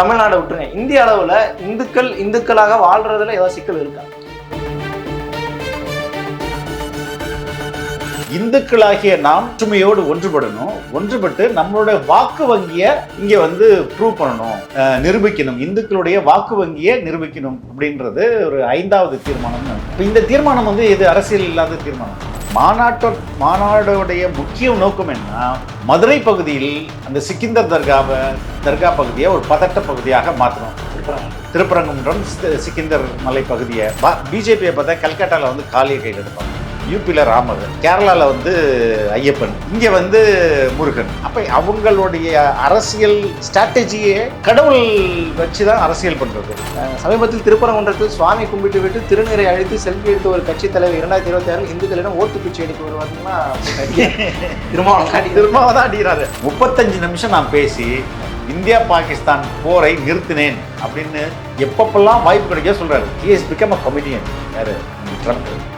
தமிழ்நாடு விட்டுருங்க. இந்திய அளவில் இந்துக்கள் இந்துக்களாக வாழ்றதுல ஏதாவது சிக்கல் இருக்கா? இந்துக்களாகிய நாம் ஒற்றுமையோடு ஒன்றுபடணும். ஒன்றுபட்டு நம்மளுடைய வாக்கு வங்கியை இங்கே வந்து ப்ரூவ் பண்ணணும். நிரூபிக்கணும். இந்துக்களுடைய வாக்கு வங்கியை நிரூபிக்கணும் அப்படின்றது ஒரு ஐந்தாவது தீர்மானம் இந்த தீர்மானம் வந்து இது அரசியல் இல்லாத தீர்மானம். மாநாட்டோ மாநாடோடைய முக்கிய நோக்கம் என்ன? மதுரை பகுதியில் அந்த சிக்கிந்தர் தர்காவை தர்கா பகுதியை ஒரு பதட்ட பகுதியாக மாற்றணும். திருப்பரங்குன்றம் சிக்கிந்தர் மலை பகுதியை. பிஜேபியை பார்த்தா கல்கட்டாவில் வந்து காலியை கையில் எடுப்பாங்க. யூபியில் ராமர் கேரளாவில் வந்து ஐயப்பன் இங்கே வந்து முருகன். அப்போ அவங்களுடைய அரசியல் ஸ்ட்ராட்டஜியே கடவுள் வச்சு தான் அரசியல் பண்ணுறது சமீபத்தில் திருப்பரங்குன்றத்தில் சுவாமி கும்பிட்டு விட்டு திருநீரை அழித்து செல்ஃபி எடுத்த ஒரு கட்சி தலைவர் இரண்டாயிரத்தி இருபத்தி ஆறில் இந்துக்களிடம் ஓட்டு பிச்சை எடுக்க வருவாருன்னா திருமாவளம் திரும்ப தான் அடிக்கிறாரு முப்பத்தஞ்சு நிமிஷம் நான் பேசி இந்தியா பாகிஸ்தான் போரை நிறுத்தினேன் அப்படின்னு எப்பப்பெல்லாம் வாய்ப்பு கிடைக்க சொல்றாரு. He has become a comedian. யாரு? ட்ரம்ப்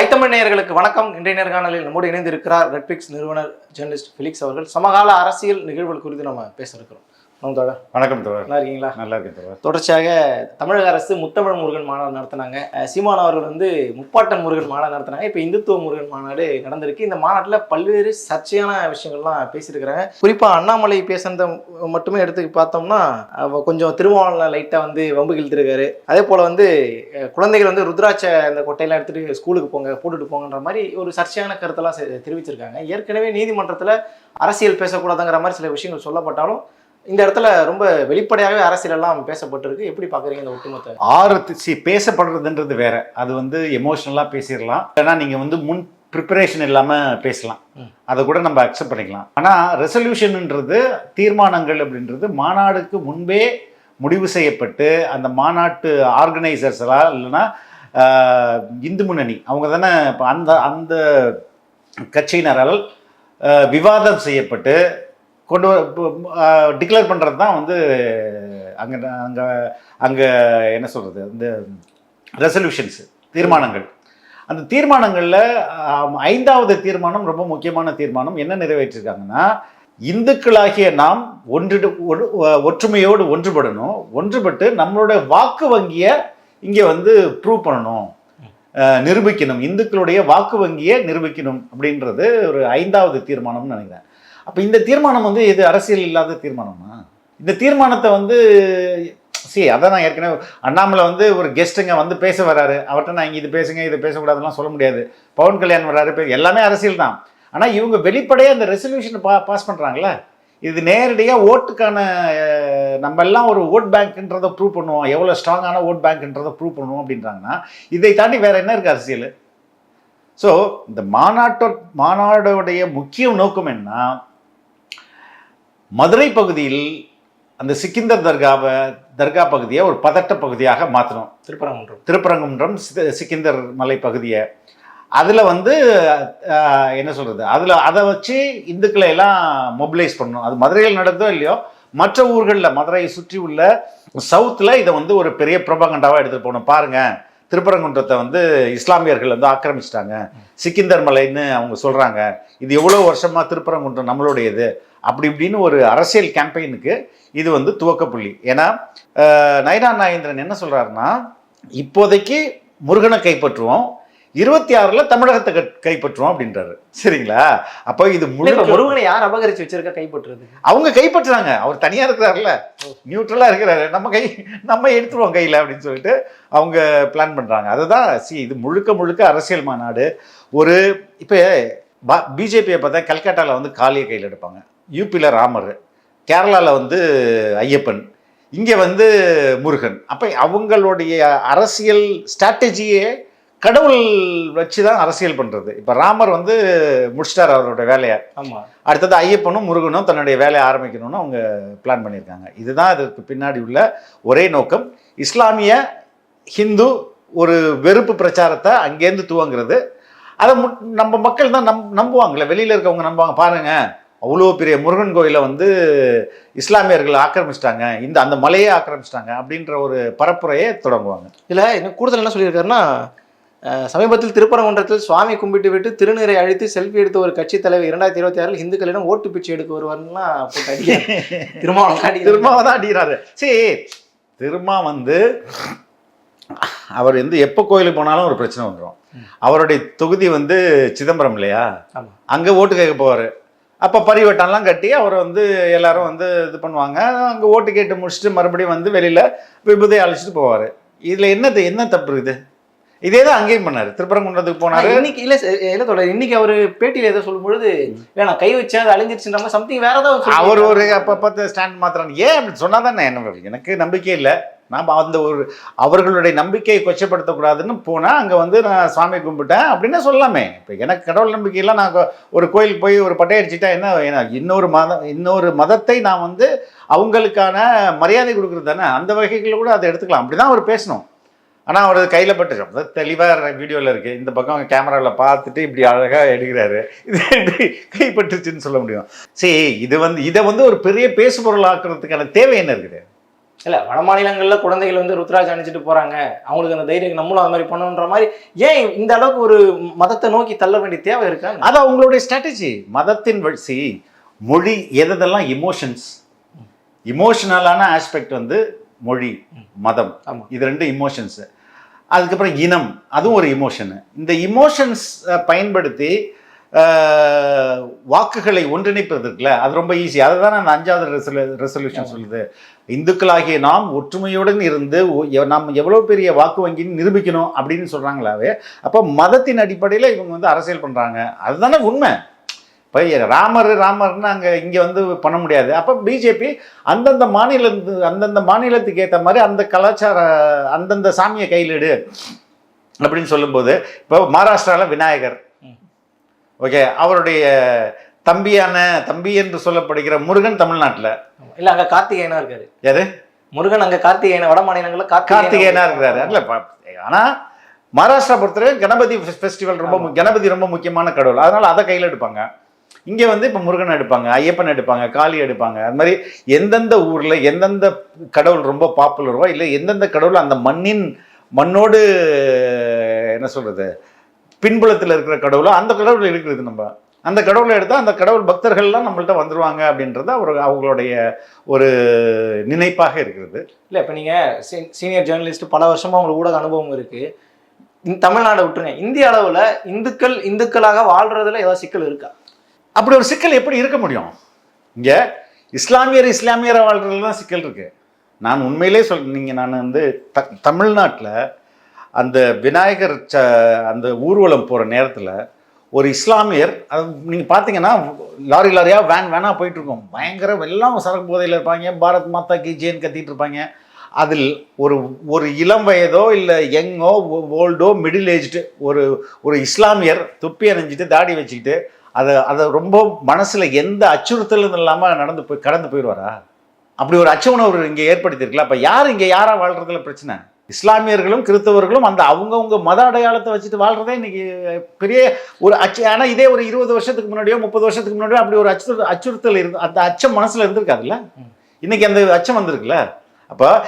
ஐத்தமிழ் நேயர்களுக்கு வணக்கம். இன்றைய நேர்காணலில் நம்மோடு இணைந்திருக்கிறார் ரெட்பிக்ஸ் நிறுவனர் ஜெர்னலிஸ்ட் ஃபிலிக்ஸ் அவர்கள். சமகால அரசியல் நிகழ்வுகள் குறித்து நம்ம பேச இருக்கிறோம். நம்ம தோழர். வணக்கம் தோழர். நல்லா இருக்கீங்களா நல்லா இருக்கேன் தோழர். தொடர்ச்சியாக தமிழக அரசு முத்தமிழ் முருகன் மாநாடு நடத்தினாங்க. சீமான் அவர்கள் வந்து முப்பாட்டன் முருகன் மாநாடு நடத்தினாங்க. இப்போ இந்துத்துவ முருகன் மாநாடு நடந்திருக்கு. இந்த மாநாட்டில் பல்வேறு சர்ச்சையான விஷயங்கள்லாம் பேசியிருக்கிறாங்க. குறிப்பாக அண்ணாமலை பேசுனதை மட்டுமே எடுத்து பார்த்தோம்னா கொஞ்சம் திருமாவளவன் லைட்டாக வந்து வம்பு இழுத்துருக்காரு அதே போல் வந்து குழந்தைகள் வந்து ருத்ராட்ச அந்த கொட்டையெல்லாம் எடுத்துகிட்டு ஸ்கூலுக்கு போங்க போட்டுட்டு போங்கன்ற மாதிரி ஒரு சர்ச்சையான கருத்தெல்லாம் தெரிவிச்சிருக்காங்க. ஏற்கனவே நீதிமன்றத்தில் அரசியல் பேசக்கூடாதுங்கிற மாதிரி சில விஷயங்கள் சொல்லப்பட்டாலும் இந்த இடத்துல ரொம்ப வெளிப்படையாகவே அரசியல் எல்லாம் பேசப்பட்டிருக்கு. எப்படி பாக்குறீங்க இந்த ஒட்டுமொத்த? ஆறு சி பேசப்படுறதுன்றது வேற. அது வந்து எமோஷ்னலாக பேசிடலாம். ஏன்னா நீங்கள் வந்து முன் ப்ரிப்பரேஷன் இல்லாமல் பேசலாம். அதை கூட நம்ம அக்செப்ட் பண்ணிக்கலாம். ஆனால் ரெசல்யூஷன்ன்றது தீர்மானங்கள் அப்படின்றது மாநாடுக்கு முன்பே முடிவு செய்யப்பட்டு அந்த மாநாட்டு ஆர்கனைசர்ஸெல்லாம் இல்லைன்னா இந்து முன்னணி அவங்க தானே இப்போ அந்த அந்த கட்சியினரால் விவாதம் செய்யப்பட்டு கொண்டு டிக்ளேர் பண்ணுறது தான் வந்து அங்கே அங்கே அங்கே என்ன சொல்கிறது இந்த ரெசல்யூஷன்ஸ் தீர்மானங்கள். அந்த தீர்மானங்களில் ஐந்தாவது தீர்மானம் ரொம்ப முக்கியமான தீர்மானம் என்ன நிறைவேற்றிருக்காங்கன்னா இந்துக்களாகிய நாம் ஒன்று ஒன்று- ஒற்றுமையோடு ஒன்றுபடணும். ஒன்றுபட்டு நம்மளோட வாக்கு வங்கியை இங்கே வந்து ப்ரூவ் பண்ணணும். நிரூபிக்கணும். இந்துக்களுடைய வாக்கு வங்கியை நிரூபிக்கணும் அப்படின்றது ஒரு ஐந்தாவது தீர்மானம்னு நினைக்கிறேன். அப்போ இந்த தீர்மானம் வந்து இது அரசியல் இல்லாத தீர்மானமா? இந்த தீர்மானத்தை வந்து சரி அதான் நான் ஏற்கனவே அண்ணாமலை வந்து ஒரு கெஸ்ட்டுங்க வந்து பேச வராரு. அவர்கிட்ட நான் இங்கே இது பேசுங்க இது பேசக்கூடாதுலாம் சொல்ல முடியாது. பவன் கல்யாண் வராரு பே- எல்லாமே அரசியல் தான். ஆனால் இவங்க வெளிப்படையாக அந்த ரெசல்யூஷனை பா பாஸ் பண்ணுறாங்களே இது நேரடியாக ஓட்டுக்கான நம்ம எல்லாம் ஒரு ஓட் பேங்க்ன்றதை ப்ரூவ் பண்ணுவோம். எவ்வளோ ஸ்ட்ராங்கான ஓட் பேங்க்ன்றதை ப்ரூவ் பண்ணுவோம் அப்படின்றாங்கன்னா இதை தாண்டி வேறு என்ன இருக்குது அரசியல்? ஸோ இந்த மாநாட்டோ மாநாடோடைய முக்கிய நோக்கம் என்ன? மதுரை பகுதியில் அந்த சிக்கிந்தர் தர்காவை தர்கா பகுதியை ஒரு பதட்ட பகுதியாக மாற்றணும் திருப்பரங்குன்றம். திருப்பரங்குன்றம் சிக்கிந்தர் மலை பகுதியை. அதில் வந்து என்ன சொல்கிறது அதில் அதை வச்சு இந்துக்களை எல்லாம் மொபிலைஸ் பண்ணணும். அது மதுரையில் நடந்தோ இல்லையோ மற்ற ஊர்களில் மதுரையை சுற்றி உள்ள சவுத்தில் இதை வந்து ஒரு பெரிய ப்ரொபகண்டாவாக எடுத்துகிட்டு போகணும். பாருங்கள் திருப்பரங்குன்றத்தை வந்து இஸ்லாமியர்கள் வந்து ஆக்கிரமிச்சிட்டாங்க. சிக்கிந்தர் மலைன்னு அவங்க சொல்கிறாங்க இது எவ்வளோ வருஷமாக திருப்பரங்குன்றம் நம்மளுடையது? அப்படி இப்படின்னு ஒரு அரசியல் கேம்பெயினுக்கு இது வந்து துவக்கப்புள்ளி ஏன்னா நயனா நாகேந்திரன் என்ன சொல்கிறாருன்னா இப்போதைக்கு முருகனை கைப்பற்றுவோம். இருபத்தி ஆறில் தமிழகத்தை கைப்பற்றுவோம் அப்படின்றாரு. சரிங்களா? அப்போ இது முழுக்க முருகனை யார் அபகரிச்சு வச்சிருக்கா கைப்பற்றுறது அவங்க கைப்பற்றுறாங்க. அவர் தனியாக இருக்கிறாருல. நியூட்ரலாக இருக்கிறாரு. நம்ம கை நம்ம எடுத்துருவோம் கையில் அப்படின்னு சொல்லிட்டு அவங்க பிளான் பண்ணுறாங்க அதுதான் சி இது முழுக்க முழுக்க அரசியல் மாநாடு. ஒரு இப்போ பிஜேபியை பார்த்தா கல்கட்டாவில் வந்து காளியை கையில் எடுப்பாங்க. யூபியில் ராமர் கேரளாவில் வந்து ஐயப்பன் இங்கே வந்து முருகன். அப்போ அவங்களுடைய அரசியல் ஸ்ட்ராட்டஜியே கடவுள் வச்சு தான் அரசியல் பண்ணுறது இப்போ ராமர் வந்து முடிச்சிட்டார் அவரோட வேலையை. ஆமா. அடுத்தது ஐயப்பனும் முருகனும் தன்னுடைய வேலையை ஆரம்பிக்கணும்னு அவங்க பிளான் பண்ணியிருக்காங்க. இதுதான் இதற்கு பின்னாடி உள்ள ஒரே நோக்கம். இஸ்லாமிய ஹிந்து ஒரு வெறுப்பு பிரச்சாரத்தை அங்கேருந்து துவங்குறது. அதை நம்ம மக்கள் தான் நம் நம்புவாங்கல்ல. வெளியில் இருக்கவங்க நம்புவாங்க. பாருங்க அவ்வளோ பெரிய முருகன் கோயிலை வந்து இஸ்லாமியர்கள் ஆக்கிரமிச்சிட்டாங்க. இந்த அந்த மலையே ஆக்கிரமிச்சிட்டாங்க அப்படின்ற ஒரு பரப்புரையை தொடங்குவாங்க. இதுல இன்னும் கூடுதல் என்ன சொல்லியிருக்காருன்னா சமீபத்தில் திருப்பரங்குன்றத்தில் சுவாமி கும்பிட்டு விட்டு திருநீரை அழித்து செல்ஃபி எடுத்த ஒரு கட்சி தலைவர் இரண்டாயிரத்தி இருபத்தி ஆறில் இந்துக்களிடம் ஓட்டு பிச்சை எடுக்க வருவார்னா அடிக்கிறார். திருமாவளவன் அடிக்கிறார். திருமாவை தான் அடிக்கிறாரு. சரி திருமா வந்து அவர் வந்து எப்போ கோயிலுக்கு போனாலும் ஒரு பிரச்சனை வந்துடும் அவருடைய தொகுதி வந்து சிதம்பரம் இல்லையா? அங்கே ஓட்டு கேட்க போவார். அப்போ பரிவட்டம்லாம் கட்டி அவரை வந்து எல்லாரும் வந்து இது பண்ணுவாங்க. அங்கே ஓட்டு கேட்டு முடிச்சுட்டு மறுபடியும் வந்து வெளியில் விபூதியை அழைச்சிட்டு போவார். இதில் என்னது என்ன தப்பு இருக்குது இதே தான் அங்கேயும் பண்ணார். திருப்பரங்குன்றத்துக்கு போனார். இன்னைக்கு இல்ல இல்ல தொடர் இன்னைக்கு அவரு பேட்டியில ஏதோ சொல்லும் பொழுது வேணாம் கை வச்சா அது அழிஞ்சிருச்சுன்ற சம்திங் வேற ஏதாவது அவர் ஒரு அப்போ பார்த்து ஸ்டாண்ட் மாத்திரான் ஏன் அப்படி சொன்னால் தானே என்ன எனக்கு நம்பிக்கை இல்லை. நாம் அந்த ஒரு அவர்களுடைய நம்பிக்கையை கொச்சப்படுத்தக்கூடாதுன்னு போனால் அங்கே வந்து நான் சாமி கும்பிட்டேன் அப்படின்னு சொல்லலாமே இப்போ எனக்கு கடவுள் நம்பிக்கையெல்லாம் நான் ஒரு கோயிலுக்கு போய் ஒரு பட்டை அடிச்சுட்டா என்ன இன்னொரு மதம் இன்னொரு மதத்தை நான் வந்து அவங்களுக்கான மரியாதை கொடுக்குறது தானே? அந்த வகைகளில் கூட அதை எடுத்துக்கலாம். அப்படி தான் அவர் பேசணும். ஆனால் அவர் கையில் பட்டு அது தெளிவாக வீடியோவில் இருக்குது இந்த பக்கம் கேமராவில் பார்த்துட்டு இப்படி அழகாக எடுக்கிறாரு. இது எப்படி கைப்பற்றுச்சுன்னு சொல்ல முடியும்? சரி இது வந்து இதை வந்து ஒரு பெரிய பேசுபொருள் ஆக்குறதுக்கான தேவை என்ன இருக்குது? இல்ல வட மாநிலங்கள்ல குழந்தைகள் வந்து ருத்ராஜ் அணிச்சிட்டு போறாங்க. அவங்களுக்கு அந்த தைரியம் நம்மளும் அது மாதிரி பண்ணணுன்ற மாதிரி ஏன் இந்த அளவுக்கு ஒரு மதத்தை நோக்கி தள்ள வேண்டிய தேவை இருக்கா? அது அவங்களுடைய ஸ்ட்ராட்டஜி மதத்தின் வழிசி மொழி எதெல்லாம் இமோஷன்ஸ் இமோஷனலான ஆஸ்பெக்ட் வந்து மொழி மதம். இது ரெண்டு இமோஷன்ஸ் அதுக்கப்புறம் இனம். அதுவும் ஒரு இமோஷனு இந்த இமோஷன்ஸ் பயன்படுத்தி வாக்குகளை ஒன்றிணைப்பது இருக்குல்ல அது ரொம்ப ஈஸி அதை தான் அந்த அஞ்சாவது ரெசல்யூ ரெசல்யூஷன் சொல்லுது. இந்துக்களாகிய நாம் ஒற்றுமையுடன் இருந்து நாம் எவ்வளோ பெரிய வாக்கு வங்கின்னு நிரூபிக்கணும் அப்படின்னு சொல்கிறாங்களாவே அப்போ மதத்தின் அடிப்படையில் இவங்க வந்து அரசியல் பண்ணுறாங்க அதுதானே உண்மை. இப்போ ராமர் ராமர்னு அங்கே இங்கே வந்து பண்ண முடியாது. அப்போ பிஜேபி அந்தந்த மாநிலத்து அந்தந்த மாநிலத்துக்கு ஏற்ற மாதிரி அந்த கலாச்சார அந்தந்த சாமியை கையிலிடு அப்படின்னு சொல்லும்போது இப்போ மகாராஷ்டிராவில் விநாயகர். ஓகே அவருடைய தம்பியான தம்பி என்று சொல்லப்படுகிற முருகன் தமிழ்நாட்டில். இல்ல அங்க கார்த்திகேயனா இருக்காரு. யாரு? முருகன் அங்க கார்த்திகேயன வட மாநிலங்கள்ல கார்த்திகேயனா இருக்கிறாரு. இல்ல ப- ஆனா மகாராஷ்டிரா பொறுத்தவரை கணபதி ஃபெஸ்டிவல் ரொம்ப கணபதி ரொம்ப முக்கியமான கடவுள். அதனால அதை கையில் எடுப்பாங்க. இங்க வந்து இப்போ முருகன் எடுப்பாங்க ஐயப்பன் எடுப்பாங்க காளி எடுப்பாங்க. அது மாதிரி எந்தெந்த ஊர்ல எந்தெந்த கடவுள் ரொம்ப பாப்புலரோ இல்லை எந்தெந்த கடவுள் அந்த மண்ணின் மண்ணோடு என்ன சொல்றது பின்புலத்தில் இருக்கிற கடவுளோ? அந்த கடவுள் இருக்கிறது நம்ம. அந்த கடவுளை எடுத்தால் அந்த கடவுள் பக்தர்கள்லாம் நம்மள்ட்ட வந்துருவாங்க அப்படின்றது அவர் அவங்களுடைய ஒரு நினைப்பாக இருக்கிறது. இல்ல இப்ப நீங்க சீனியர் ஜேர்னலிஸ்ட் பல வருஷமா உங்களுக்கு ஊடக அனுபவம் இருக்கு. இந்த தமிழ்நாடை விட்டுருங்க. இந்திய அளவுல இந்துக்கள் இந்துக்களாக வாழ்றதுல ஏதாவது சிக்கல் இருக்கா? அப்படி ஒரு சிக்கல் எப்படி இருக்க முடியும்? இங்க இஸ்லாமியர் இஸ்லாமியரை வாழ்றதுல தான் சிக்கல் இருக்கு. நான் உண்மையிலே சொல் நீங்க நான் வந்து த தமிழ்நாட்டில் அந்த விநாயகர் ச அந்த ஊர்வலம் போகிற நேரத்தில் ஒரு இஸ்லாமியர் அது நீங்கள் பார்த்தீங்கன்னா லாரி லாரியாக வேன் வேனாக போயிட்டுருக்கோம். பயங்கர எல்லாம் சரக்கு போதையில் இருப்பாங்க. பாரத் மாதா கி ஜேன்னு கத்திட்டு இருப்பாங்க. அதில் ஒரு ஒரு இளம் வயதோ இல்லை யங்கோ ஓல்டோ மிடில் ஏஜ்டு ஒரு ஒரு இஸ்லாமியர் துப்பி அணிஞ்சிட்டு தாடி வச்சுக்கிட்டு அதை அதை ரொம்ப மனசில் எந்த அச்சுறுத்தலும் இல்லாமல் நடந்து போய் கடந்து போயிடுவாரா? அப்படி ஒரு அச்ச உணர்வு இங்கே ஏற்படுத்தியிருக்கல அப்போ யார் இங்கே யாராக வாழ்கிறதுல பிரச்சனை? இஸ்லாமியர்களும் கிறிஸ்தவர்களும் அந்த அவங்கவுங்க மத அடையாளத்தை வச்சுட்டு வாழ்றதே இன்னைக்கு பெரிய ஒரு அச்சு. ஆனால் இதே ஒரு இருபது வருஷத்துக்கு முன்னாடியோ முப்பது வருஷத்துக்கு முன்னாடியோ அப்படி ஒரு அச்சு அச்சுறுத்தல் இருந்து அந்த அச்சம் மனசில் இருந்திருக்காதுல்ல? இன்னைக்கு அந்த அச்சம் வந்திருக்குல்ல? அப்போ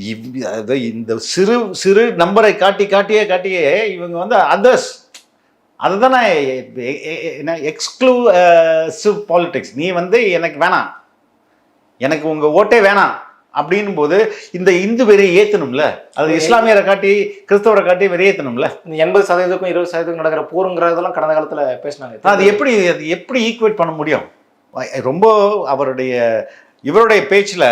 இவ்- அது இந்த சிறு சிறு நம்பரை காட்டி காட்டியே காட்டியே இவங்க வந்து அதர்ஸ் அதுதானே என்ன எக்ஸ்க்ளூசிவ் பாலிடிக்ஸ் நீ வந்து எனக்கு வேணாம். எனக்கு உங்க ஓட்டே வேணாம். அப்படின்னும் போது இந்த இந்து வெறியை ஏத்தணும்ல? அது இஸ்லாமியரை காட்டி கிறிஸ்தவரை காட்டி வெறியேற்றணும்ல இந்த எண்பது சதவீதத்துக்கும் இருபது சதவீதம் நடக்கிற போருங்கிறதெல்லாம் கடந்த காலத்துல பேசினாங்க. அது எப்படி அது எப்படி ஈக்குவேட் பண்ண முடியும்? ரொம்ப அவருடைய இவருடைய பேச்சில்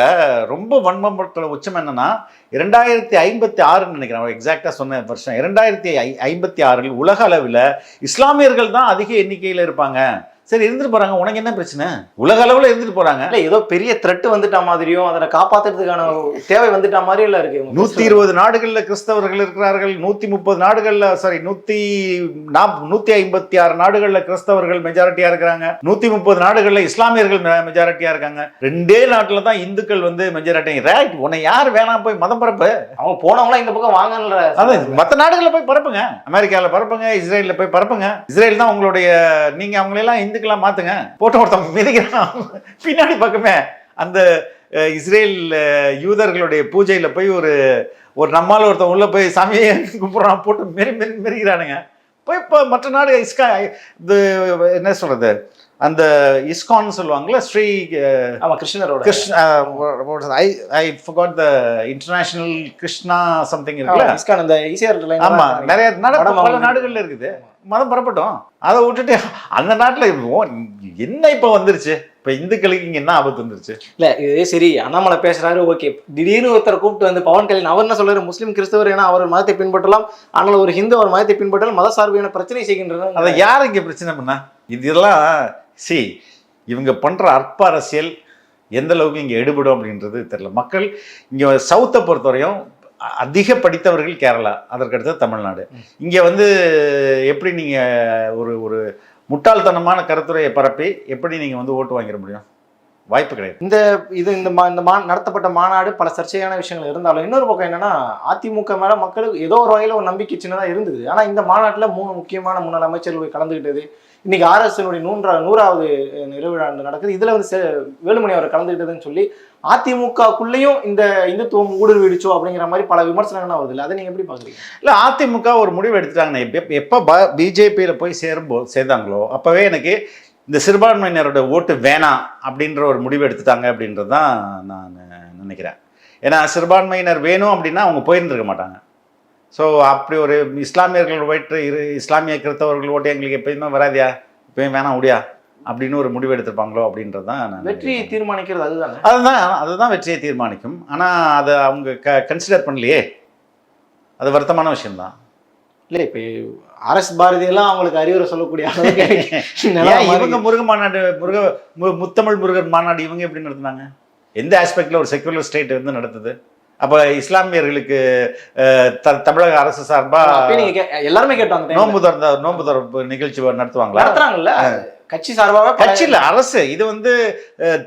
ரொம்ப வன்மப்படுத்துற உச்சம் என்னன்னா இரண்டாயிரத்தி ஐம்பத்தி ஆறுன்னு நினைக்கிறேன் எக்ஸாக்டாக சொன்ன வருஷம் இரண்டாயிரத்தி ஐ ஐம்பத்தி ஆறில் உலக அளவில் இஸ்லாமியர்கள் தான் அதிக எண்ணிக்கையில் இருப்பாங்க. சரி இருந்துட்டு போறாங்க. உனக்கு என்ன பிரச்சனை? உலக அளவுல இருந்துட்டு போறாங்க. இல்ல ஏதோ பெரிய த்ரெட் வந்துட்டா மாதிரியும் அதை காப்பாத்துறதுக்கான தேவை வந்துட்டா மாதிரியும் இல்ல இருக்கு நூத்தி. இருபது நாடுகள்ல கிறிஸ்தவர்கள் இருக்கிறார்கள். நூத்தி முப்பது நாடுகள்ல சாரி நூத்தி நூத்தி ஐம்பத்தி ஆறு நாடுகள்ல கிறிஸ்தவர்கள் மெஜாரிட்டியா இருக்கிறாங்க. நூத்தி முப்பது நாடுகள்ல இஸ்லாமியர்கள் மெஜாரிட்டியா இருக்காங்க. ரெண்டே நாட்டுல தான் இந்துக்கள் வந்து மெஜாரிட்டி ரைட் உன்னை யார் வேணாம் போய் மதம் பரப்பு? அவங்க போனவங்களாம் இந்த பக்கம் வாங்கன்ற அதான் மற்ற நாடுகளில் போய் பரப்புங்க. அமெரிக்காவில் பரப்புங்க இஸ்ரேலில் போய் பரப்புங்க. இஸ்ரேல் தான் உங்களுடைய நீங்க அவங்களெல்லாம் இதுக்கெல்லாம் மாத்துங்க. போட்டு ஒருத்தன் மிதிக்கிறான். பின்னாடி பக்கமே அந்த இஸ்ரேல் யூதர்களுடைய பூஜையில் போய் ஒரு ஒரு நம்மால் ஒருத்தன் உள்ளே போய் சாமியை கும்பிட்றான். போட்டு மெரி மெரி மெரிக்கிறானுங்க போய் இப்போ மற்ற நாடு இஸ்கா இது என்ன சொல்கிறது அந்த இஸ்கான் சொல்லுவாங்கல்ல ஸ்ரீ அஹ், ஆமா கிருஷ்ணரோட. Krishna I I forgot the international Krishna something இருக்குல்ல? இஸ்கான் அந்த ஈசிஆர் லைன் ஆமா நிறைய பல. நாடுகள்ல இருக்குது. மதம் பரப்பட்டும் அதை விட்டுட்டு அந்த நாட்டுல என்ன இப்ப வந்துருச்சு? இப்ப இந்துக்களுக்கு இங்க என்ன ஆபத்து வந்துருச்சு? இல்ல இது சரி அண்ணாமலை பேசுறாரு ஓகே. திடீர்னு ஒருத்தர் கூப்பிட்டு வந்து பவன் கல்யாண் அவர் என்ன சொல்றாரு? முஸ்லீம் கிறிஸ்தவர் ஏன்னா அவர் மதத்தை பின்பற்றலாம் ஆனால் ஒரு ஹிந்து அவர் மதத்தை பின்பற்றலாம் மத சார்பியான பிரச்சனை செய்கின்றனர். அதை யார் இங்க பிரச்சனை பண்ணா? இதெல்லாம் சி இவங்க பண்ற அற்ப அரசியல் எந்த அளவுக்கு இங்க எடுபடும் அப்படின்றது தெரியல. மக்கள் இங்க சவுத்தை பொறுத்தவரையும் அதிக படித்தவர்கள் கேரளா அதற்கடுத்து தமிழ்நாடு. இங்க வந்து எப்படி நீங்க ஒரு ஒரு முட்டாள்தனமான கருத்துரையை பரப்பி எப்படி நீங்க வந்து ஓட்டு வாங்கிட முடியும்? வாய்ப்பு கிடையாது. இந்த இது இந்த மா இந்த மா நடத்தப்பட்ட மாநாடு பல சர்ச்சையான விஷயங்கள் இருந்தாலும் இன்னொரு பக்கம் என்னன்னா அதிமுக மேல மக்களுக்கு ஏதோ ஒரு வகையில ஒரு நம்பிக்கை சின்னதா இருந்தது. ஆனா இந்த மாநாட்டுல மூணு முக்கியமான முன்னாள் அமைச்சர்கள் போய் கலந்துக்கிட்டது இன்னைக்கு ஆர்எஸ்னுடைய நூன்றா நூறாவது நிறைவிழா நடக்குது. இதுல வந்து வேலுமணி அவர் கலந்துக்கிட்டதுன்னு சொல்லி அதிமுகக்குள்ளேயும் இந்த இந்துத்துவம் ஊடுருவிடுச்சோ அப்படிங்கிற மாதிரி பல விமர்சனங்கள்லாம் வருது இல்லை அதை நீங்க எப்படி பாக்குறீங்க இல்ல அதிமுக ஒரு முடிவு எடுத்துட்டாங்க எப்ப எப்போ பிஜேபியில போய் சேரும்போ சேர்ந்தாங்களோ அப்பவே எனக்கு இந்த சிறுபான்மையினரோட ஓட்டு வேணாம் அப்படின்ற ஒரு முடிவு எடுத்துட்டாங்க அப்படின்றது தான் நான் நினைக்கிறேன். ஏன்னா சிறுபான்மையினர் வேணும் அப்படின்னா அவங்க போயிருந்துருக்க மாட்டாங்க. ஸோ அப்படி ஒரு இஸ்லாமியர்கள் ஓட்டு இரு இஸ்லாமிய கிறிஸ்தவர்கள் ஓட்டு எங்களுக்கு எப்பயுமே வராதியா? எப்பயும் வேணாம் முடியா அப்படின்னு ஒரு முடிவு எடுத்திருப்பாங்களோ அப்படின்றது தான் நான் வெற்றி நினைக்கிறேன். தீர்மானிக்கிறது அதுதானே? அதுதான் அதுதான் வெற்றியை தீர்மானிக்கும். ஆனால் அதை அவங்க க கன்சிடர் பண்ணலையே. அது வருத்தமான விஷயம்தான். இல்ல இப்ப அரசு பாரதி எல்லாம் அவங்களுக்கு அறிவுரை சொல்லக்கூடிய இவங்க முருக மாநாடு முருக முத்தமிழ் முருகன் மாநாடு இவங்க எப்படி நடத்துனாங்க? எந்த ஆஸ்பெக்ட்ல ஒரு செக்குலர் ஸ்டேட் வந்து நடத்துது? அப்ப இஸ்லாமியர்களுக்கு தமிழக அரசு சார்பா எல்லாருமே ல. நோன்பு திறந்த நோன்பு திறப்பு நிகழ்ச்சி நடத்துவாங்களா? நடத்துறாங்கல்ல? கட்சி சார்பாக கட்சி இல்ல அரசு. இது வந்து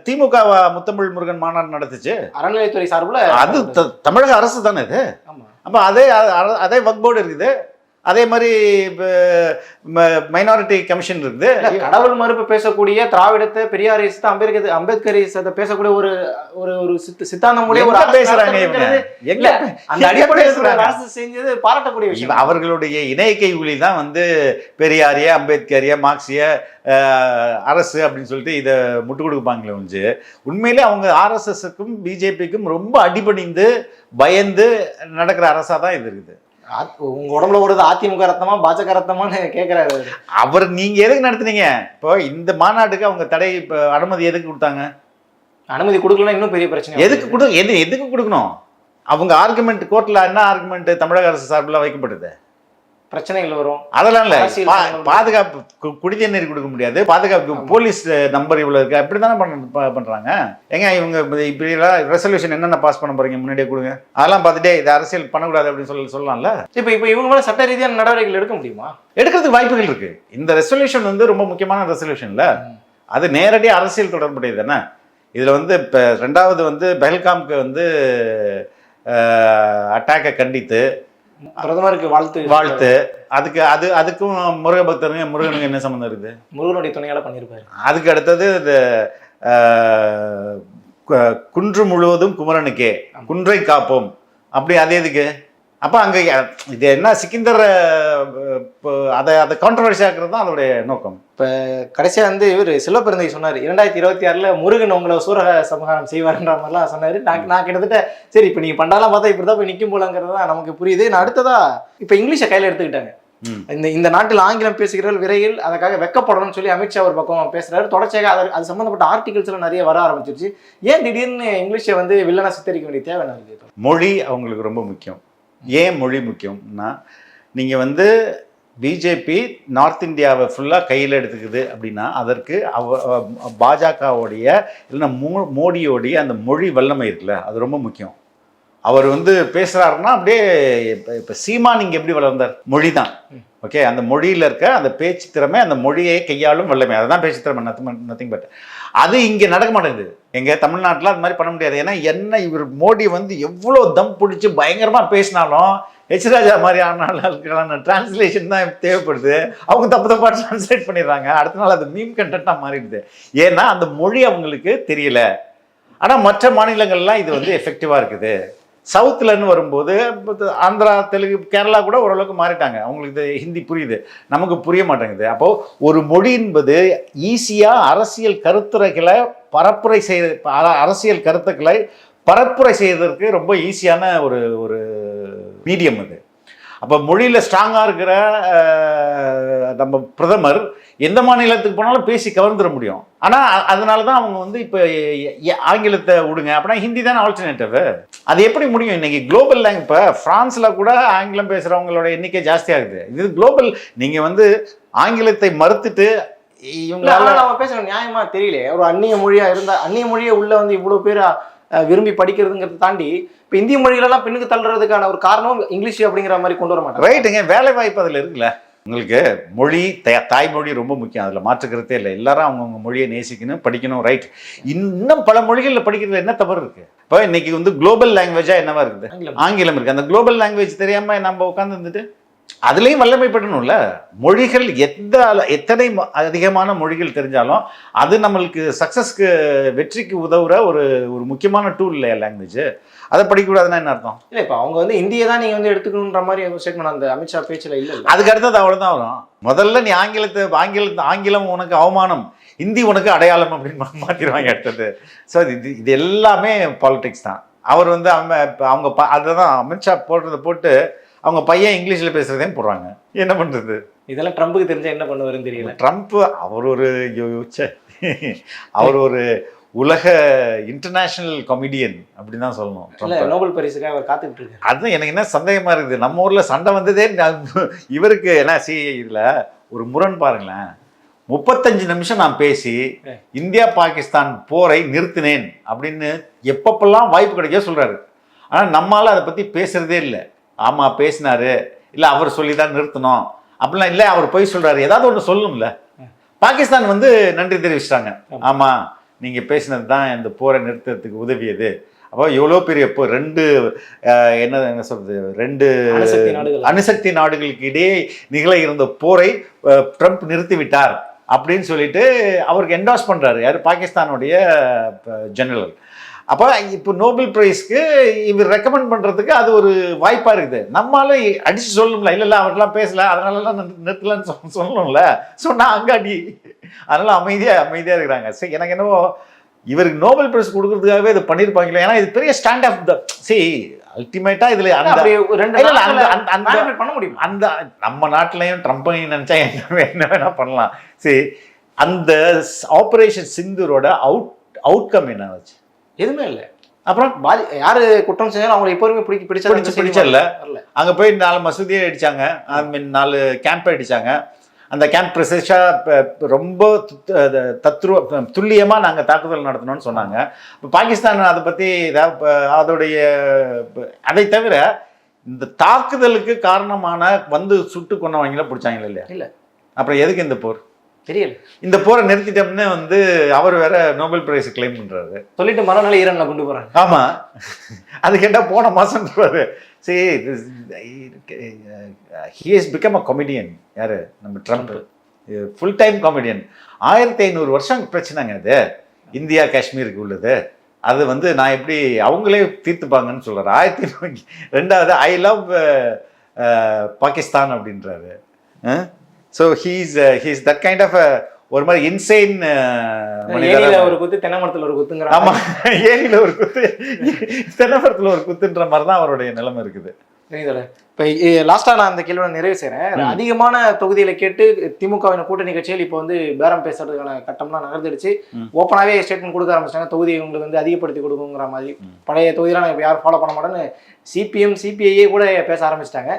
திமுக முத்தமிழ் முருகன் மாநாடு நடத்துச்சு. அறநிலையத்துறை சார்புல அது தமிழக அரசு தானே இது? அப்ப அதே அதே வக் போர்டு இருக்குது. அதே மாதிரி மைனாரிட்டி கமிஷன் இல்ல, கடவுள் மறுப்பு பேசக்கூடிய திராவிடத்தை பெரியாரிசத்தை அம்பேத்கர் அம்பேத்கரிசத்தை பேசக்கூடிய ஒரு ஒரு ஒரு சித்த சித்தாந்தம் உடைய ஒரு பேசுறாங்க அந்த? அரசு செஞ்சது பாராட்டக்கூடிய விஷயம். அவர்களுடைய இணைய கைகுலி தான் வந்து பெரியாரிய அம்பேத்கரிய மார்க்சிய அரசு அப்படின்னு சொல்லிட்டு இதை முட்டு கொடுப்பாங்களே ஒழிஞ்சு உண்மையிலே அவங்க ஆர்எஸ்எஸ்க்கும் பிஜேபிக்கும் ரொம்ப அடிபணிந்து பயந்து நடக்கிற அரசா தான் இது இருக்குது. உங்க உடம்புல ஓடுறது அதிமுக ரத்தமா பாஜக ரத்தமான்னு கேக்குறாரு அவரு. நீங்க எதுக்கு நடத்துனீங்க? இப்போ இந்த மாநாட்டுக்கு அவங்க தடை இப்போ அனுமதி எதுக்கு கொடுத்தாங்க? அனுமதி கொடுக்கலன்னா இன்னும் பெரிய பிரச்சனை எதுக்கு கொடு எது எதுக்கு கொடுக்கணும்? அவங்க ஆர்குமெண்ட் கோர்ட்ல என்ன ஆர்குமெண்ட் தமிழக அரசு சார்பில் வைக்கப்பட்டது பிரச்சனைகள் வரும். அதெல்லாம் இல்ல. பாதுகாப்பு கு- குடித நீர் கொடுக்க முடியாது. பாதுகாப்பு போலீஸ் நம்பர் இவ்வளவு இருக்கு. அப்படி தானே பண்ண ப- பண்றாங்க? ஏங்க இவங்க இப்ப- இப்படி எல்லாம் ரெசல்யூஷன் என்னென்ன பாஸ் பண்ண போறீங்க? முன்னாடியே கொடுங்க. அதெல்லாம் பார்த்துட்டே இது அரசியல் பண்ணக்கூடாது அப்படின்னு சொல்லி சொல்லலாம்ல? இப்ப இப்ப இவங்க மேல சட்ட ரீதியான நடவடிக்கைகள் எடுக்க முடியுமா? எடுக்கிறதுக்கு வாய்ப்புகள் இருக்கு. இந்த ரெசல்யூஷன் வந்து ரொம்ப முக்கியமான ரெசல்யூஷன்ல அது நேரடி அரசியல் தொடர்புடையது தானே? இதுல வந்து இப்போ ரெண்டாவது வந்து பெஹல்காம்க்கு வந்து அட்டாக்கை கண்டித்து பிரதமருக்கு வாழ்த்து. வாழ்த்து. அதுக்கு அது அதுக்கும் முருக பக்தருங்க முருகனுக்கு என்ன சம்மந்தம் இருக்குது? முருகனுடைய துணையால பண்ணிருப்பாரு அதுக்கு அடுத்தது இந்த குன்று முழுவதும் குமரனுக்கே குன்றை காப்போம். அப்படி அது எதுக்கு? அப்போ அங்கே இது என்ன சிக்கிந்தர் இப்போ அதை அதை கான்ட்ரவர்சி ஆக்குறது தான் அதோடைய நோக்கம். கடைசியா வந்து இவர் சிவபிறந்தை சொன்னாரு இரண்டாயிரத்தி இருபத்தி ஆறுல முருகன் உங்களை சூரக சமகாரம் செய்வாருன்ற மாதிரிலாம் சொன்னாரு. நான் நான் கிட்டத்தட்ட சரி இப்ப நீங்க பண்டாலாம் பார்த்தா இப்படிதான் போய் நிக்கும் போலங்கிறது தான் நமக்கு புரியுது. நான் அடுத்ததா இப்ப இங்கிலீஷை கையில எடுத்துக்கிட்டாங்க. இந்த இந்த நாட்டில் ஆங்கிலம் பேசுகிறவர்கள் விரைவில் அதுக்காக வெக்கப்படணும்னு சொல்லி அமித்ஷா ஒரு பக்கம் பேசுறாரு. தொடர்ச்சியாக அது அது சம்பந்தப்பட்ட ஆர்டிகல்ஸ் எல்லாம் நிறைய வர ஆரம்பிச்சிருச்சு. ஏன் திடீர்னு இங்கிலீஷை வந்து வில்லனா சித்தரிக்க வேண்டிய தேவை மொழி அவங்களுக்கு ரொம்ப முக்கியம். ஏன் மொழி முக்கியம்னா நீங்கள் வந்து பிஜேபி நார்த் இந்தியாவை ஃபுல்லாக கையில் எடுத்துக்குது அப்படின்னா அதற்கு அவ பாஜகவுடைய இல்லைன்னா மோ மோடியோடைய அந்த மொழி வல்லமை இருக்குல்ல அது ரொம்ப முக்கியம். அவர் வந்து பேசுகிறாருன்னா அப்படியே இப்போ இப்போ சீமான் இங்கே எப்படி வளர்ந்தார்? மொழி தான் ஓகே அந்த மொழியில் இருக்க அந்த பேச்சு திறமை அந்த மொழியை கையாளும் வல்லமை. அதுதான் பேச்சு திறமை நத்திங் நத்திங் பட் அது இங்கே நடக்க மாட்டேங்குது. எங்கள் தமிழ்நாட்டில் அது மாதிரி பண்ண முடியாது. ஏன்னா என்ன இவர் மோடி வந்து எவ்வளோ தம் பிடிச்சி பயங்கரமாக பேசினாலும் எச் ராஜா மாதிரி ஆனாலும் டிரான்ஸ்லேஷன் தான் தேவைப்படுது. அவங்க தப்பு தப்பாக டிரான்ஸ்லேட் பண்ணிடுறாங்க. அடுத்த நாள் அது மீம் கண்டென்ட்டாக மாறிடுது. ஏன்னா அந்த மொழி அவங்களுக்கு தெரியல. ஆனால் மற்ற மாநிலங்கள்லாம் இது வந்து எஃபெக்டிவாக இருக்குது. சவுத்துலன்னு வரும்போது ஆந்திரா தெலுங்கு கேரளா கூட ஓரளவுக்கு மாறிட்டாங்க. அவங்களுக்கு இது ஹிந்தி புரியுது. நமக்கு புரிய மாட்டேங்குது. அப்போது ஒரு மொழி என்பது ஈஸியாக அரசியல் கருத்துரைகளை பரப்புரை செய்ய அரசியல் கருத்துக்களை பரப்புரை செய்வதற்கு ரொம்ப ஈஸியான ஒரு ஒரு மீடியம் அது அப்போ மொழியில் ஸ்ட்ராங்காக இருக்கிற நம்ம பிரதமர் எந்த மாநிலத்துக்கு போனாலும் பேசி கவர்ந்துட முடியும். ஆனால் அதனால தான் அவங்க வந்து இப்போ ஆங்கிலத்தை விடுங்க. அப்படின்னா ஹிந்தி தானே ஆல்டர்னேட்டிவ் அது எப்படி முடியும்? இன்னைக்கு குளோபல் லேங் இப்போ ஃப்ரான்ஸில் கூட ஆங்கிலம் பேசுகிறவங்களோட எண்ணிக்கை ஜாஸ்தியாகுது இது குளோபல் நீங்கள் வந்து ஆங்கிலத்தை மறுத்துட்டு இவங்களால நம்ம பேசுற நியாயமா தெரியல. ஒரு அந்நிய மொழியா இருந்தா அந்நிய மொழியை உள்ள வந்து இவ்வளவு பேர் அஹ், விரும்பி படிக்கிறதுங்கிறத தாண்டி இப்ப இந்திய மொழிகளெல்லாம் பின்னுக்கு தள்ளுறதுக்கான ஒரு காரணம் இங்கிலீஷ் அப்படிங்கிற மாதிரி கொண்டு வர மாட்டாங்க. ரைட்டுங்க வேலை வாய்ப்பு அதில் இருக்குல்ல. உங்களுக்கு மொழி தாய்மொழி ரொம்ப முக்கியம். அதில் மாற்றுக்கிறதே இல்லை. எல்லாரும் அவங்கவுங்க மொழியை நேசிக்கணும் படிக்கணும் ரைட் இன்னும் பல மொழிகளில் படிக்கிறதுல என்ன தவறு இருக்கு? இப்போ இன்னைக்கு வந்து குளோபல் லாங்குவேஜாக என்னவா இருக்குது? ஆங்கிலம். ஆங்கிலம் இருக்கு. அந்த குளோபல் லாங்குவேஜ் தெரியாம நம்ம உட்கார்ந்து இருந்துட்டு அதுலேயும் வல்லமைப்படணும்ல மொழிகள் எந்த எத்தனை அதிகமான மொழிகள் தெரிஞ்சாலும் அது நம்மளுக்கு சக்ஸஸ்க்கு வெற்றிக்கு உதவுற ஒரு ஒரு முக்கியமான டூல் இல்லையா லாங்குவேஜ் அதை படிக்கக்கூடாதுன்னா என்ன அர்த்தம்? இல்ல இப்ப அவங்க வந்து இந்தியை தான் நீங்க வந்து எடுத்துக்கணுன்ற மாதிரி ஸ்டேட்மெண்ட் அந்த அமித்ஷா பேச்சுல இல்ல அதுக்கு அடுத்தது அவ்வளோதான் வரும். முதல்ல நீ ஆங்கிலத்தை ஆங்கிலத்தை ஆங்கிலம் உனக்கு அவமானம் ஹிந்தி உனக்கு அடையாளம் அப்படின்னு மா- மாத்திருவாங்க அடுத்தது. ஸோ இது இது எல்லாமே பாலிடிக்ஸ் தான். அவர் வந்து அவங்க அவங்க ப அதை தான் அமித்ஷா போடுறத போட்டு அவங்க பையன் இங்கிலீஷில் பேசுகிறதையும் போடுறாங்க. என்ன பண்ணுறது இதெல்லாம் ட்ரம்புக்கு தெரிஞ்சா என்ன பண்ணுவாருன்னு தெரியல. ட்ரம்ப் அவர் ஒரு. அவர் ஒரு உலக இன்டர்நேஷனல் காமெடியன் அப்படின்னு தான் சொல்லணும். நோபல் பரிசுக்காக அவர் காத்துக்கிட்டு இருக்காரு அதுதான் எனக்கு என்ன சந்தேகமா இருக்குது? நம்ம ஊர்ல சண்டை வந்ததே இவருக்கு என்ன சி இதுல ஒரு முரண் பாருங்களேன். முப்பத்தஞ்சு நிமிஷம் நான் பேசி இந்தியா பாகிஸ்தான் போரை நிறுத்தினேன் அப்படின்னு எப்பப்பெல்லாம் வாய்ப்பு கிடைக்கோ சொல்றாரு. ஆனா நம்மால அதை பத்தி பேசுறதே இல்லை. ஆமா பேசினாரு. இல்ல அவர் சொல்லி தான் நிறுத்தணும். அப்படிலாம் இல்லை அவர் போய் சொல்றாரு. ஏதாவது ஒன்று சொல்லணும்ல. பாகிஸ்தான் வந்து நன்றி தெரிவிச்சிட்டாங்க. ஆமா. நீங்க பேசினது தான் இந்த போரை நிறுத்துறதுக்கு உதவியது. அப்போ எவ்வளோ பெரிய இப்போ ரெண்டு என்ன என்ன சொல்றது ரெண்டு அணுசக்தி நாடுகள். அணுசக்தி நாடுகளுக்கு இடையே நிகழ இருந்த போரை ட்ரம்ப் நிறுத்திவிட்டார் அப்படின்னு சொல்லிட்டு அவருக்கு என்டாஸ் பண்றாரு. யார்? பாகிஸ்தானுடைய ஜெனரல் அப்போ இப்போ நோபல் பிரைஸ்க்கு இவர் ரெக்கமெண்ட் பண்றதுக்கு அது ஒரு வாய்ப்பா இருக்குது. நம்மளால அடிச்சு சொல்லணும்ல இல்ல இல்ல அவர்லாம் பேசல அதனாலலாம் நிறு- நிறுத்தலன்னு சொல் சொல்லணும்ல. சொன்னா அங்க அடி அதனால அமைதியா அமைதியா இருக்கிறாங்க. சரி எனக்கு என்னவோ இவருக்கு நோபல் பிரைஸ் கொடுக்கறதுக்காகவே இது பண்ணியிருப்பாங்களே ஏன்னா இது பெரிய ஸ்டாண்ட் ஆஃப் த சி அல்டிமேட்டா இதுல அந்த பண்ண முடியும்? அந்த நம்ம நாட்டிலையும் ட்ரம்ப்பையும் நினைச்சா என்ன என்ன வேணா பண்ணலாம். சரி அந்த ஆபரேஷன் சிந்தூரோட அவுட் அவுட்கம் என்ன ஆச்சு? எதுவுமே இல்ல. அப்புறம் பாதி யாரு குற்றம் செஞ்சாலும் அவங்களை எப்போதுமே பிடிக்க பிடிச்சா பிடிச்சு பிடிச்சல்ல? வரல. அங்க போய் நாலு மசூதியை அடிச்சாங்க. ஐ மீன் நாலு கேம்ப் அடிச்சாங்க. அந்த கேம்ப் ப்ரெசிஷா ரொம்ப தத்ருவ துல்லியமா நாங்க தாக்குதல் நடத்தணும்னு சொன்னாங்க. இப்போ பாகிஸ்தான் அதை பத்தி ஏதாவது ப- அதோடைய அதை தவிர இந்த தாக்குதலுக்கு காரணமான வந்து சுட்டு கொண்டவங்கள பிடிச்சாங்களா இல்லையா? இல்ல. அப்புறம் எதுக்கு இந்த போர்? தெரியல. இந்த போரை நிறுத்திட்டோம்னு வந்து அவர் வேற நோபல் பிரைஸ் கிளைம் பண்றாரு. சொல்லிட்டு மறுநாள் ஈரான்ல கொண்டு போறாங்க. ஆமா. அது கேட்டா போன மாசம் சரி he is become a comedian யாரு? நம்ம ட்ரம்ப் ஃபுல் டைம் காமெடியன் ஆயிரத்தி ஐநூறு வருஷம் பிரச்சனைங்க அது. இந்தியா காஷ்மீருக்கு உள்ளது. அது வந்து நான் எப்படி அவங்களே தீர்த்துப்பாங்கன்னு சொல்றாரு. ஆயிரத்தி ஐநூறு ரெண்டாவது ஐ லவ் பாகிஸ்தான் அப்படின்றாரு. So he's he's that kind of ஒரு மாதிரி இன்சைன் ஏரியில ஒரு குத்து தென்னை மரத்துல ஒரு குத்துங்கிற ஆமா ஏரியில ஒரு குத்து. தென்னமரத்துல ஒரு குத்துன்ற மாதிரி தான் அவருடைய நிலைமை இருக்குது. தெரியுதுல இப்ப லாஸ்டா நான் அந்த கேள்வியோட நிறைவு செய்றேன். ம். அதிகமான தொகுதியில கேட்டு திமுகவின் கூட்டணி கட்சிகள் இப்போ வந்து பேரம் பேசுறதுக்கான கட்டம்லாம் நகர்ந்துடுச்சு. ம். ஓப்பனாவே ஸ்டேட்மெண்ட் கொடுக்க ஆரம்பிச்சிட்டாங்க. தொகுதி உங்களுக்கு வந்து அதிகப்படுத்தி கொடுக்குங்கிற மாதிரி. பழைய தொகுதியெல்லாம் நாங்கள் யாரும் ஃபாலோ பண்ண மாட்டோம்னு சிபிஎம் சிபிஐயே கூட பேச ஆரம்பிச்சிட்டாங்க.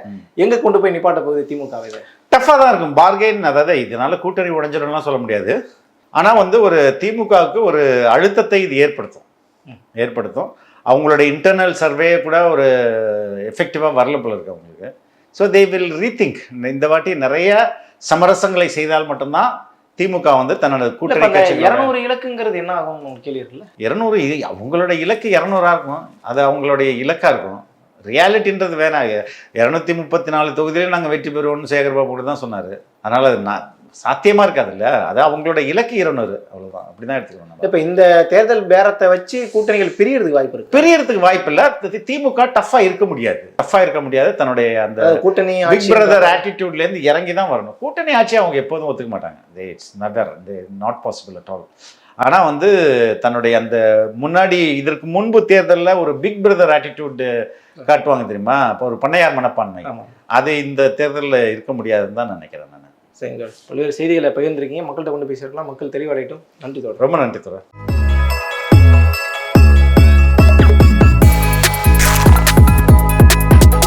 எங்க கொண்டு போய் நிப்பாட்ட போகுது திமுக இதை? டஃப்பாக தான் இருக்கும். பார்கெயின் அதாவது இதனால கூட்டணி உடைஞ்சிடும்லாம் சொல்ல முடியாது. ஆனால் வந்து ஒரு திமுகவுக்கு ஒரு அழுத்தத்தை இது ஏற்படுத்தும். ஏற்படுத்தும். அவங்களோட இன்டர்னல் சர்வே கூட ஒரு எஃபெக்டிவாக வரல போல இருக்கு அவங்களுக்கு. ஸோ தே வில் ரீதிங்க் இந்த வாட்டி நிறைய சமரசங்களை செய்தால் மட்டும்தான் திமுக வந்து தன்னோட கூட்டணி கட்சிகளோட இருநூறு இலக்குங்கிறது என்ன ஆகும் கேள்வி இருக்குல்ல இரநூறு அவங்களோட இலக்கு இரநூறா இருக்கும். அது அவங்களுடைய இலக்கா இருக்கும். ரியாலிட்டின்றது வேணாம் இரநூத்தி முப்பத்தி நாலு தொகுதியில நாங்கள் வெற்றி பெறுவோம்னு சேகர்பாபு கூட தான் சொன்னார். அதனால அது நான் சாத்தியமா இருக்காதுல்ல. அது அவங்களோட இலக்கு இருநூறு. அவ்வளவுதான். அப்படிதான் எடுத்துக்கணும் நம்ம. இப்ப இந்த தேர்தல் பேரத்தை வச்சு கூட்டணிகள் பிரியறதுக்கு வாய்ப்பு இருக்கு. பிரியறதுக்கு வாய்ப்பு இல்ல. தி- திமுக டஃபா இருக்க முடியாது. டஃபா இருக்க முடியாது. தன்னுடைய அந்த கூட்டணி பிக் பிரதர் ஆட்டிடியூட்ல இருந்து இறங்கி தான் வரணும். கூட்டணி ஆட்சி அவங்க எப்போதும் ஒத்துக்க மாட்டாங்க. It's never not possible at all ஆனா வந்து தன்னுடைய அந்த முன்னாடி இதற்கு முன்பு தேர்தல்ல ஒரு பிக் பிரதர் ஆட்டிடியூட் காட்டுவாங்க தெரியுமா? இப்போ ஒரு பண்ணையார் மனப்பான்மை. அது இந்த தேர்தல்ல இருக்க முடியாதுன்னு தான் நினைக்கிறேன் நான். சரிங்க பல்வேறு செய்திகளை பகிர்ந்திருக்கீங்க. மக்கள்கிட்ட கொண்டு போய் சேர்க்கலாம். மக்கள் தெளிவடையட்டும். நன்றி தொடர் ரொம்ப நன்றி துறை